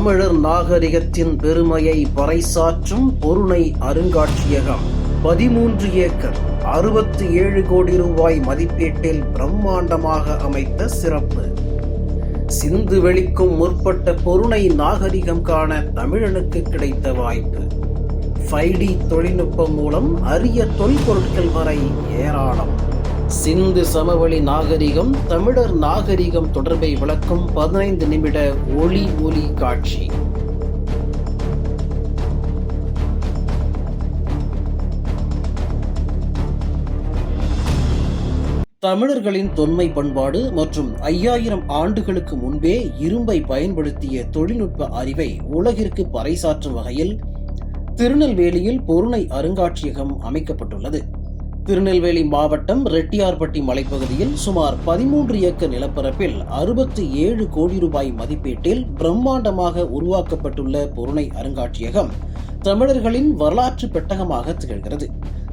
தமிழர் நாகரிகத்தின் பெருமையை பறைசாற்றும் பொருணை அருங்காட்சியகம். பதிமூன்று ஏக்கர் அறுபத்தி ஏழு கோடி ரூபாய் மதிப்பீட்டில் பிரம்மாண்டமாக அமைத்த சிறப்பு. சிந்து வெளிக்கும் முற்பட்ட பொருணை நாகரிகம் காண தமிழனுக்கு கிடைத்த வாய்ப்பு. ஃபைடி தொழில்நுட்பம் மூலம் அரிய தொல்பொருட்கள் வரை ஏராளம். சிந்து சமவெளி நாகரிகம் தமிழர் நாகரிகம் தொடர்பை விளக்கும் பதினைந்து நிமிட ஒளி ஒலி காட்சி. தமிழர்களின் தொன்மை பண்பாடு மற்றும் ஐயாயிரம் ஆண்டுகளுக்கு முன்பே இரும்பை பயன்படுத்திய தொழில்நுட்ப அறிவை உலகிற்கு பறைசாற்றும் வகையில் திருநெல்வேலியில் பொருணை அருங்காட்சியகம் அமைக்கப்பட்டுள்ளது. திருநெல்வேலி மாவட்டம் ரெட்டியார்பட்டி மலைப்பகுதியில் சுமார் பதிமூன்று ஏக்கர் நிலப்பரப்பில் அறுபத்தி ஏழு கோடி ரூபாய் மதிப்பீட்டில் பிரம்மாண்டமாக உருவாக்கப்பட்டுள்ள பொருணை அருங்காட்சியகம் தமிழர்களின் வரலாற்று பெட்டகமாக திகழ்கிறது.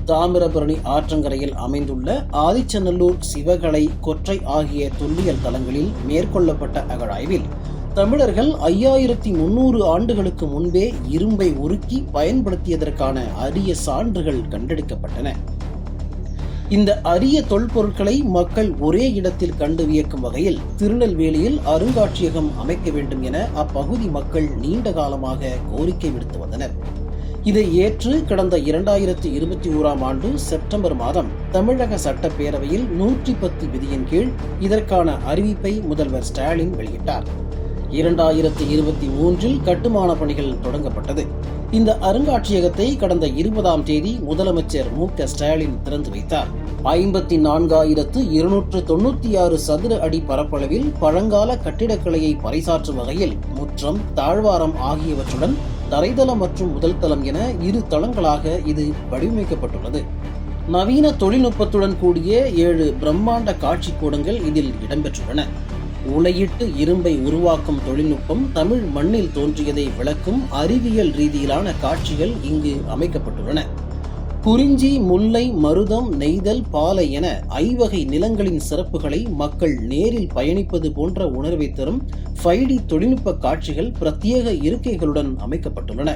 தாமிரபரணி ஆற்றங்கரையில் அமைந்துள்ள ஆதிச்சநல்லூர் சிவகலை கொற்றை ஆகிய தொல்லியல் தலங்களில் மேற்கொள்ளப்பட்ட அகழாய்வில் தமிழர்கள் ஐயாயிரத்தி முன்னூறு ஆண்டுகளுக்கு முன்பே இரும்பை உருக்கி பயன்படுத்தியதற்கான அரிய சான்றுகள் கண்டெடுக்கப்பட்டன. இந்த அரிய தொல்பொருட்களை மக்கள் ஒரே இடத்தில் கண்டு வியக்கும் வகையில் திருநெல்வேலியில் அருங்காட்சியகம் அமைக்க வேண்டும் என அப்பகுதி மக்கள் நீண்ட காலமாக கோரிக்கை விடுத்து வந்தனர். இதை ஏற்று கடந்த இரண்டாயிரத்தி இருபத்தி ஓராம் ஆண்டு செப்டம்பர் மாதம் தமிழக சட்டப்பேரவையில் நூற்றி பத்து விதியின் கீழ் இதற்கான அறிவிப்பை முதல்வர் ஸ்டாலின் வெளியிட்டார். இரண்டாயிரத்தி இருபத்தி மூன்றில் கட்டுமான பணிகள் தொடங்கப்பட்டது. இந்த அருங்காட்சியகத்தை கடந்த இருபதாம் தேதி முதலமைச்சர் மு க ஸ்டாலின் திறந்து வைத்தார். ஐம்பத்தி நான்காயிரத்து இருநூற்று தொண்ணூத்தி ஆறு சதுர அடி பரப்பளவில் பழங்கால கட்டிடக்கலையை பறைசாற்றும் வகையில் முற்றம் தாழ்வாரம் ஆகியவற்றுடன் தரைதளம் மற்றும் முதல் தளம் என இரு தளங்களாக இது வடிவமைக்கப்பட்டுள்ளது. நவீன தொழில்நுட்பத்துடன் கூடிய ஏழு பிரம்மாண்ட காட்சி கூடங்கள் இதில் இடம்பெற்றுள்ளன. உலையிட்டு இரும்பை உருவாக்கும் தொழில்நுட்பம் தமிழ் மண்ணில் தோன்றியதை விளக்கும் அறிவியல் ரீதியிலான காட்சிகள் இங்கு அமைக்கப்பட்டுள்ளன. குறிஞ்சி முல்லை மருதம் நெய்தல் பாலை என ஐவகை நிலங்களின் சிறப்புகளை மக்கள் நேரில் பயணிப்பது போன்ற உணர்வை தரும் ஃபைடி தொழில்நுட்ப காட்சிகள் பிரத்யேக இருக்கைகளுடன் அமைக்கப்பட்டுள்ளன.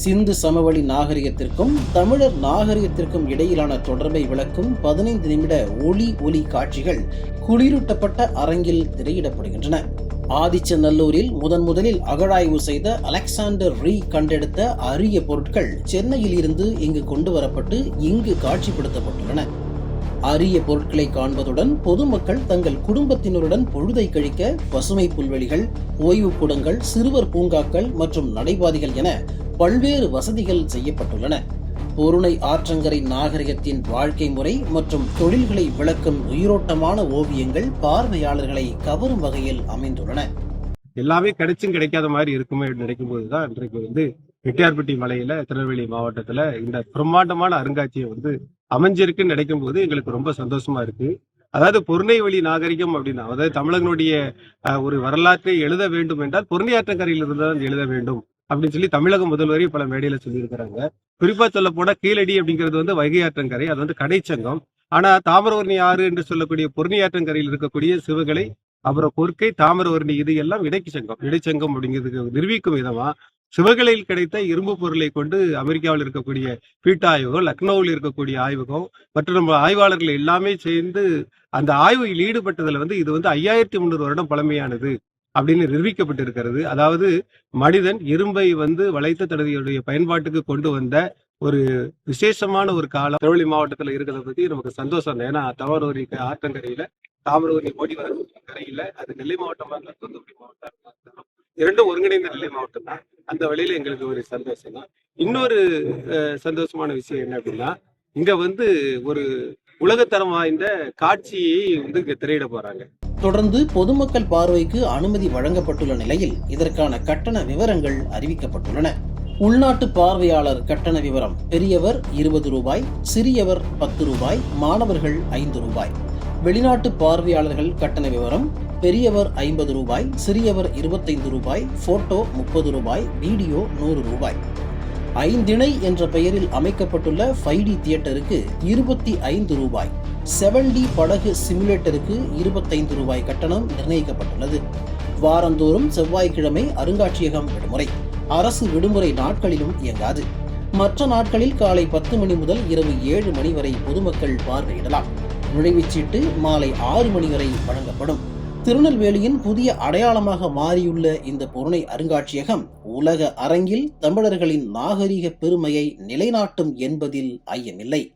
சிந்து சமவெளி நாகரிகத்திற்கும் தமிழர் நாகரிகத்திற்கும் இடையிலான தொடர்பை விளக்கும் பதினைந்து நிமிட ஒளி ஒலி காட்சிகள் குளிரூட்டப்பட்ட அரங்கில் திரையிடப்படுகின்றன. ஆதிச்சநல்லூரில் முதன் முதலில் அகழாய்வு செய்த அலெக்சாண்டர் ரீ கண்டெடுத்த அரிய பொருட்கள் சென்னையில் இருந்து இங்கு கொண்டு வரப்பட்டு இங்கு காட்சிப்படுத்தப்பட்டுள்ளன. அரிய பொருட்களை காண்பதுடன் பொதுமக்கள் தங்கள் குடும்பத்தினருடன் பொழுதை கழிக்க பசுமை புல்வெளிகள் ஓய்வு கூடங்கள் சிறுவர் பூங்காக்கள் மற்றும் நடைபாதைகள் என பல்வேறு வசதிகள் செய்யப்பட்டுள்ளன. பொருணை ஆற்றங்கரை நாகரிகத்தின் வாழ்க்கை முறை மற்றும் தொழில்களை விளக்கும் உயிரோட்டமான ஓவியங்கள் பார்வையாளர்களை கவரும் வகையில் அமைந்துள்ளன. எல்லாமே கிடைச்சும் கிடைக்காத மாதிரி இருக்குமே நினைக்கும் போதுதான் இன்றைக்கு வந்து ரெட்டியார்பட்டி மலையில திருநெல்வேலி மாவட்டத்துல இந்த பிரம்மாண்டமான அருங்காட்சியம் வந்து அமைஞ்சிருக்குன்னு நினைக்கும் போது எங்களுக்கு ரொம்ப சந்தோஷமா இருக்கு. அதாவது பொருணை வழி நாகரிகம் அப்படின்னா அதாவது தமிழகனுடைய அஹ், ஒரு வரலாற்றை எழுத வேண்டும் என்றால் பொருணையாற்றங்கரையில் இருந்து எழுத வேண்டும். அப்படின்னு சொல்லி தமிழக முதல்வரையும் பல மேடையில சொல்லியிருக்கிறாங்க. குறிப்பா சொல்ல போனா கீழடி அப்படிங்கிறது வந்து வைகை ஆற்றங்கரை அது வந்து கடைச்சங்கம். ஆனா தாமிரவர்ணி ஆறு என்று சொல்லக்கூடிய பொருணியாற்றங்கரையில் இருக்கக்கூடிய சிவகளை அப்புறம் கொற்கை தாமிரவர்ணி இது எல்லாம் இடைக்கு சங்கம். இடைச்சங்கம் அப்படிங்கிறதுக்கு நிரூபிக்கும் விதமா சிவகலையில் கிடைத்த இரும்பு பொருளை கொண்டு அமெரிக்காவில் இருக்கக்கூடிய பீட்டா ஆய்வகம் லக்னோவில் இருக்கக்கூடிய ஆய்வகம் மற்றும் நம்ம ஆய்வாளர்கள் எல்லாமே சேர்ந்து அந்த ஆய்வில் ஈடுபட்டதுல வந்து இது வந்து ஐயாயிரத்தி முந்நூறு வருடம் பழமையானது. அப்படின்னு நிரூபிக்கப்பட்டிருக்கிறது. அதாவது மனிதன் இரும்பை வந்து வளைத்த தடவையுடைய பயன்பாட்டுக்கு கொண்டு வந்த ஒரு விசேஷமான ஒரு காலம் திருவள்ளி மாவட்டத்துல இருக்கிறத பத்தி நமக்கு சந்தோஷம் தான். ஏன்னா தவறூரி ஆற்றங்கரையில தாமிரவரி ஓடி வர கரையில அது நெல்லை மாவட்டமா இருந்தாலும் தூத்துக்குடி மாவட்டம் இரண்டும் ஒருங்கிணைந்த நெல்லை மாவட்டம் தான் அந்த வழியில எங்களுக்கு ஒரு சந்தோஷம் தான் இன்னொரு சந்தோஷமான விஷயம் என்ன அப்படின்னா இங்க வந்து ஒரு உலகத்தரம் வாய்ந்த காட்சியை வந்து திரையிட போறாங்க. தொடர்ந்து பொதுமக்கள் பார்வைக்கு அனுமதி வழங்கப்பட்டுள்ள நிலையில் இதற்கான கட்டண விவரங்கள் அறிவிக்கப்பட்டுள்ளன. உள்நாட்டு பார்வையாளர் கட்டண விவரம் பெரியவர் இருபது ரூபாய் சிறியவர் பத்து ரூபாய் மாணவர்கள் ஐந்து ரூபாய். வெளிநாட்டு பார்வையாளர்கள் கட்டண விவரம் பெரியவர் ஐம்பது ரூபாய் சிறியவர் இருபத்தைந்து ரூபாய் போட்டோ முப்பது ரூபாய் வீடியோ நூறு ரூபாய். ஐந்திணை என்ற பெயரில் அமைக்கப்பட்டுள்ள ஃபைவ் டி தியேட்டருக்கு இருபத்தி ஐந்து ரூபாய் செவன் டி படகு சிமுலேட்டருக்கு இருபத்தைந்து ரூபாய் கட்டணம் நிர்ணயிக்கப்பட்டுள்ளது. வாரந்தோறும் செவ்வாய்க்கிழமை அருங்காட்சியகம் விடுமுறை. அரசு விடுமுறை நாட்களிலும் இயங்காது. மற்ற நாட்களில் காலை பத்து மணி முதல் இரவு ஏழு மணி வரை பொதுமக்கள் பார்வையிடலாம். நுழைவுச்சீட்டு மாலை ஆறு மணி வரை வழங்கப்படும். திருநெல்வேலியின் புதிய அடையாளமாக மாறியுள்ள இந்த பொருணை அருங்காட்சியகம் உலக அரங்கில் தமிழர்களின் நாகரிக பெருமையை நிலைநாட்டும் என்பதில் ஐயமில்லை.